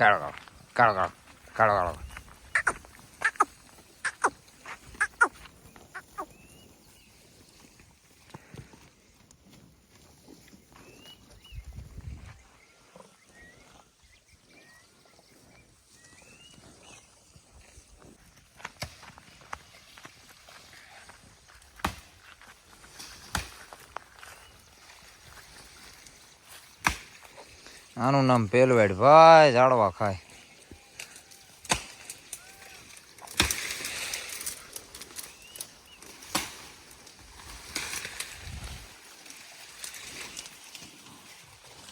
કાળો કાળો કાળો આનું નામ પેલવેડ. ભાઈ ઝાડવા ખાય.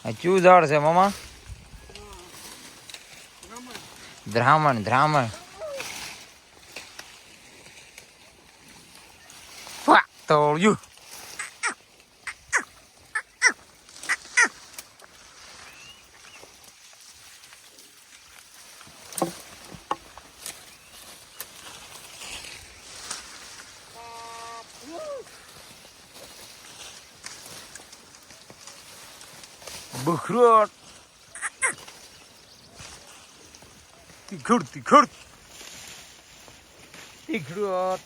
આ ક્યુ ઝાડ છે મામા? બ્રાહ્મણ બ્રાહ્મણ. વાહ, બખરોટ. તીખડ તીખડ. તીખડ.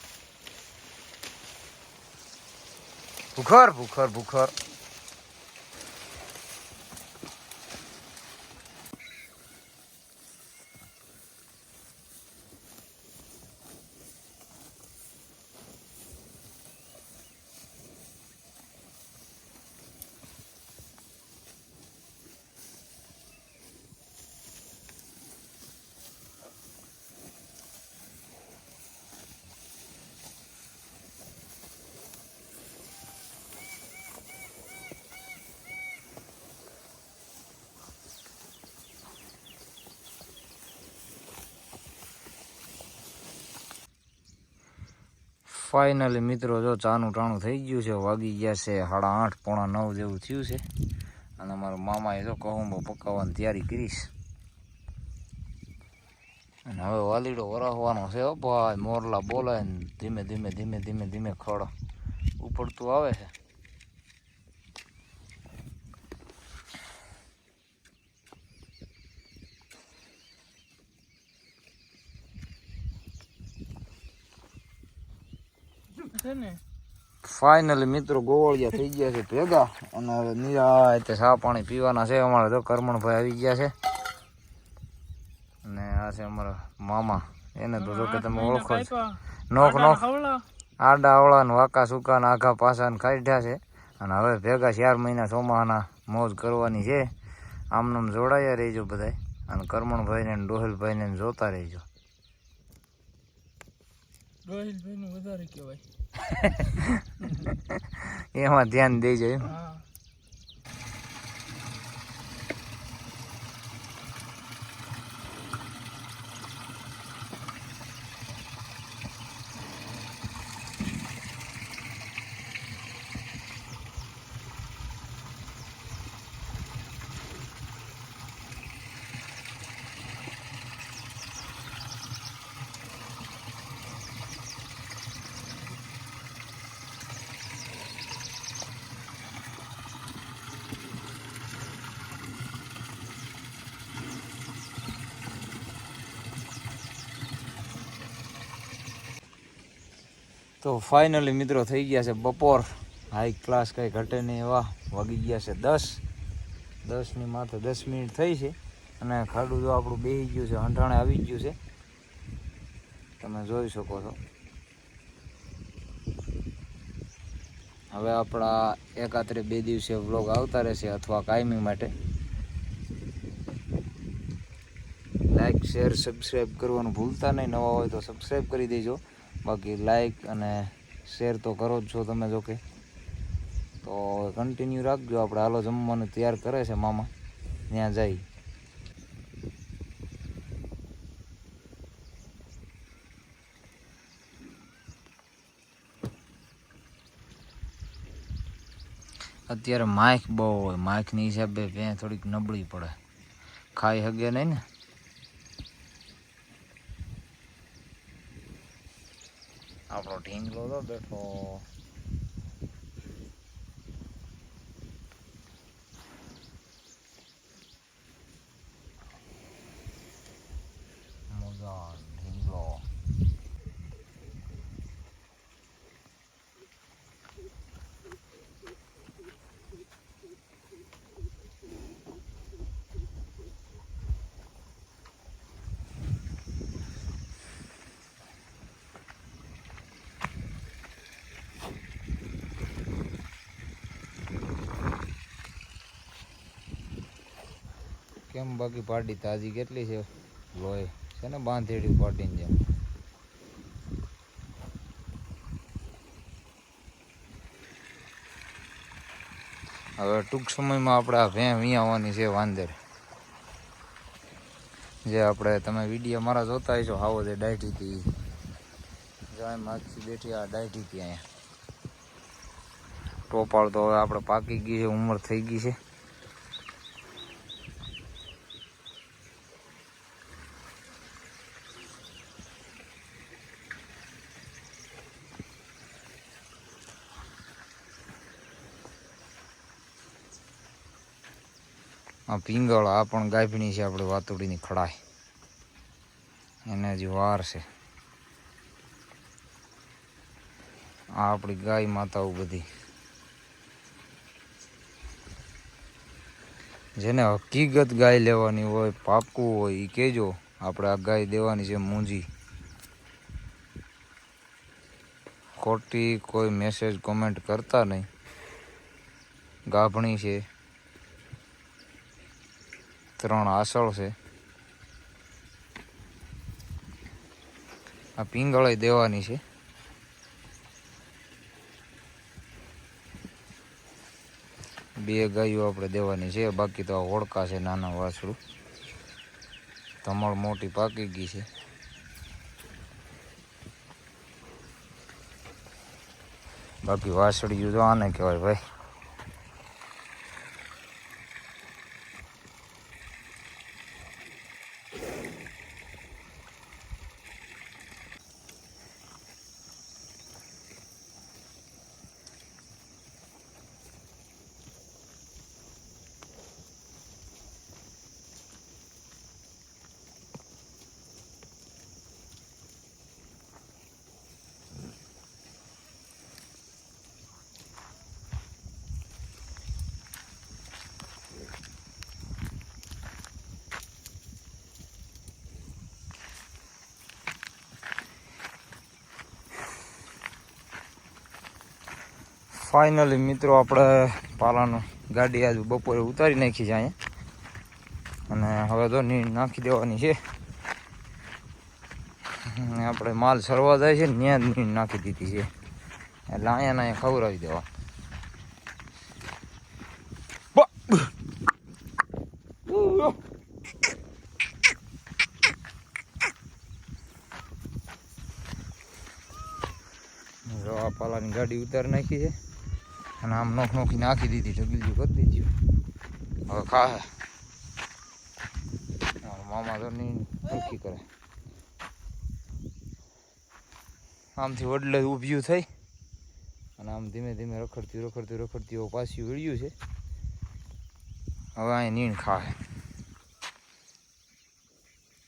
ભૂખર ભૂખર ભૂખર. ફાઇનલી મિત્રો, જો ચાનું ટાણું થઈ ગયું છે, વાગી ગયા છે સાડા આઠ, પોણા નવ જેવું થયું છે. અને મારા મામાએ જો કહુંબો પકાવવાની તૈયારી કરીશ અને હવે વાલીડો વરાહવાનો છે ભાઈ, મોરલા બોલાય ને ધીમે ધીમે ધીમે ધીમે ધીમે ખડ ઉપડતું આવે છે. ફાઇનલી મિત્રો ગોવળિયા થઈ ગયા છે ભેગા. અને હવે નિરાતે સા પાણી પીવાના છે. અમારે તો કરમણભાઈ આવી ગયા છે. અને આ છે અમારા મામા. એને તો જો કે તમે ઓળખો નોખ નોખ આડા અવળા ને વાકા સુકા ને આઘા પાસા ને કાઢ્યા છે. અને હવે ભેગા ચાર મહિના ચોમાહાના મોજ કરવાની છે. આમનામ જોડાયા રહેજો બધાય. અને કરમણભાઈને ને ડોહલભાઈને ને જોતા રહેજો. રોહિલભાઈ નું વધારે કહેવાય. એમાં ધ્યાન દેજો એમ. હા. તો ફાઇનલી મિત્રો થઈ ગયા છે બપોર. હાઈ ક્લાસ કંઈ ઘટે નહીં એવા. વાગી ગયા છે દસ. દસની માથે દસ મિનિટ થઈ છે. અને ખાડું જો આપણું બેસી ગયું છે હંઠાણે આવી ગયું છે. તમે જોઈ શકો છો. હવે આપણા એકાત્રે બે દિવસે વ્લોગ આવતા રહેશે અથવા કાયમી માટે. લાઈક શેર સબસ્ક્રાઈબ કરવાનું ભૂલતા નહીં. નવા હોય તો સબસ્ક્રાઈબ કરી દેજો. બાકી લાઈક અને શેર તો કરો જ છો તમે જો કે. તો કન્ટિન્યુ રાખજો, આપણે હાલો જમવાનું તૈયાર કરે છે મામા. ત્યાં જઈ અત્યારે માઇક બહુ હોય, માઇકની હિસાબે ભેં થોડીક નબળી પડે. ખાઈ હગે નહીં ને? આપણો ઢીંગલો તો બેઠો કેમ બાકી પાડી તાજી કેટલી છે? લોહી છે ને બાંધેડી પાડીને જેમ. હવે ટૂંક સમયમાં આપણે આ ભેં વિયાવાની છે વાંદર. જે આપણે તમે વીડિયો મારા જોતા હશો, આવો જે ડાયટી હતી જાય માગથી બેઠી આ ડાયટી હતી અહીંયા. ટોપાળ તો હવે આપણે પાકી ગઈ છે, ઉંમર થઈ ગઈ છે. આ પિંગળ આ પણ ગાભણી છે, આપણે વાતુડીની ખડાય એને હજી વાર છે. આ આપણી ગાય માતાઓ બધી. જેને હકીકત ગાય લેવાની હોય પાકું હોય એ કહેજો, આપણે આ ગાય દેવાની છે મૂંજી ખોટી કોઈ મેસેજ કોમેન્ટ કરતા નહીં. ગાભણી છે. ત્રણ આસળ છે. આ પિંગળાઈ દેવાની છે. બે ગાયો આપણે દેવાની છે, બાકી તો આ હોડકા છે, નાના વાછડું. ધમળ મોટી પાકી ગઈ છે. બાકી વાછડિયું તો આને કહેવાય ભાઈ. ફાઇનલી મિત્રો, આપણે પાલાનું ગાડી આજ બપોરે ઉતારી નાખી છે અહીંયા. અને હવે તો ની નાખી દેવાની છે. આપણે માલ સરવા જાય છે ને ત્યાં નીણ નાખી દીધી છે. એટલે અહીંયા ને અહીંયા ખવડાવી દેવા. પાલાની ગાડી ઉતારી નાખી છે. અને આમ નોખ નોખી નાખી દીધી ઢગલીયું કરી દીધું. હવે મારા મામા તો નહીં નક્કી કરે. આમથી વડલે ઊભ્યું થઈ અને આમ ધીમે ધીમે રખડતી રખડતી રખડતી પાછી વળ્યું છે. હવે અહીં નીણ ખાય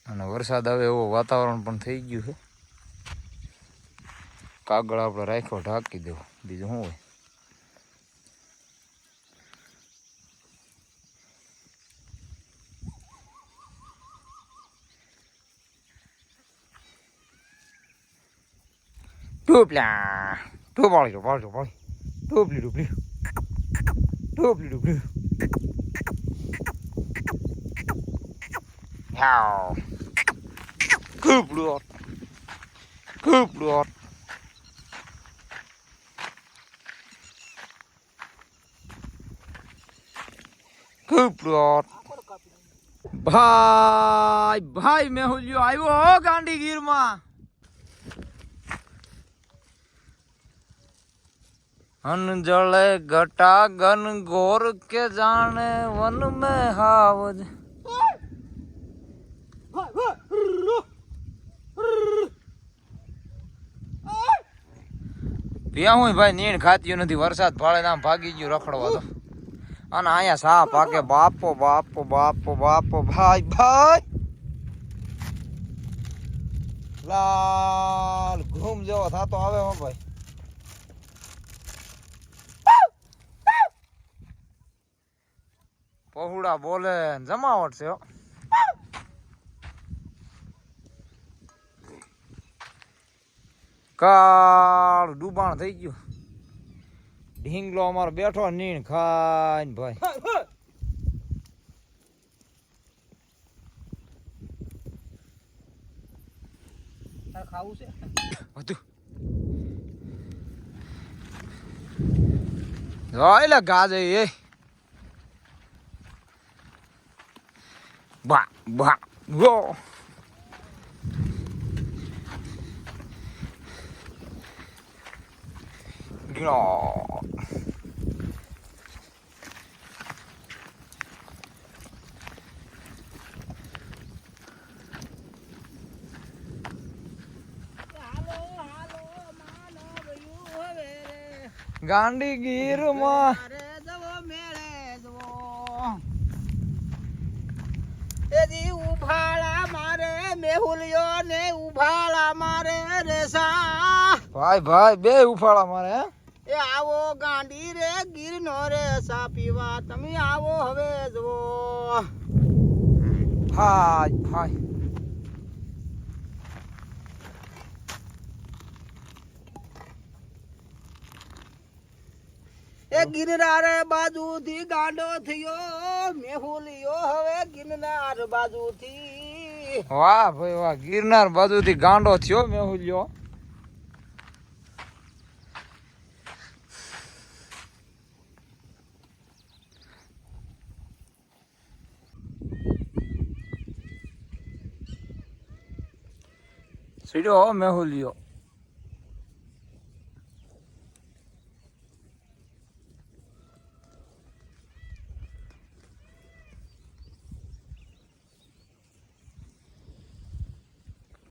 અને વરસાદ આવે એવો વાતાવરણ પણ થઈ ગયું છે. કાગળ આપણે રાખ્યો, ઢાંકી દેવો. બીજું શું હોય? ટોપલા ટોપાળી ટોપાળી ટોપાળી ટોપલી ટોપલી ટોપલી ટોપલી હાવ ખૂબ લોટ ખૂબ લોટ ખૂબ લોટ ભાઈ ભાઈ મેહુલિયો આવ્યો હો ગાંડી ગીરમાં હન जले घटा गन ગોર કે જાણે વન में हावज ત્યાં હું ભાઈ નીણ ખાતી નથી, વરસાદ ને આમ ભાગી ગયું રખડવા તો. અને અહીંયા સા પાકે બાપો બાપો બાપો બાપો, ભાઈ ભાઈ. લાલ ઘૂમ જેવો થતો આવે હો ભાઈ. કુકડા બોલે જમાવટ છે કાળું ડૂબાણ થઈ ગયું. ઢીંગલો અમારો બેઠો નીણ ખાઈને ભાઈ. ખાવું છે? વધુ એટલે ગાજે એ. બા બા ગો ગયો ગાંડી ગીરમાં અરે જવો મેળે જવો એજી ઉભાળા મારે મેહુલિયો ને ઉભાળા મારે રેસા ભાઈ ભાઈ બે ઉફાળા મારે હે? એ આવો ગાંડી રે ગીર નો રે સા પીવા. તમે આવો હવે જવો ભાઈ ભાઈ. એ ગિરનાર બાજુ થી ગાંડો થયો મેહુલિયો હવે ગિરનાર બાજુ થી વાહ ભાઈ વાહ. ગિરનાર બાજુથી ગાંડો થયો મેહુલ્યો. સીડ્યો હો મેહુલિયો.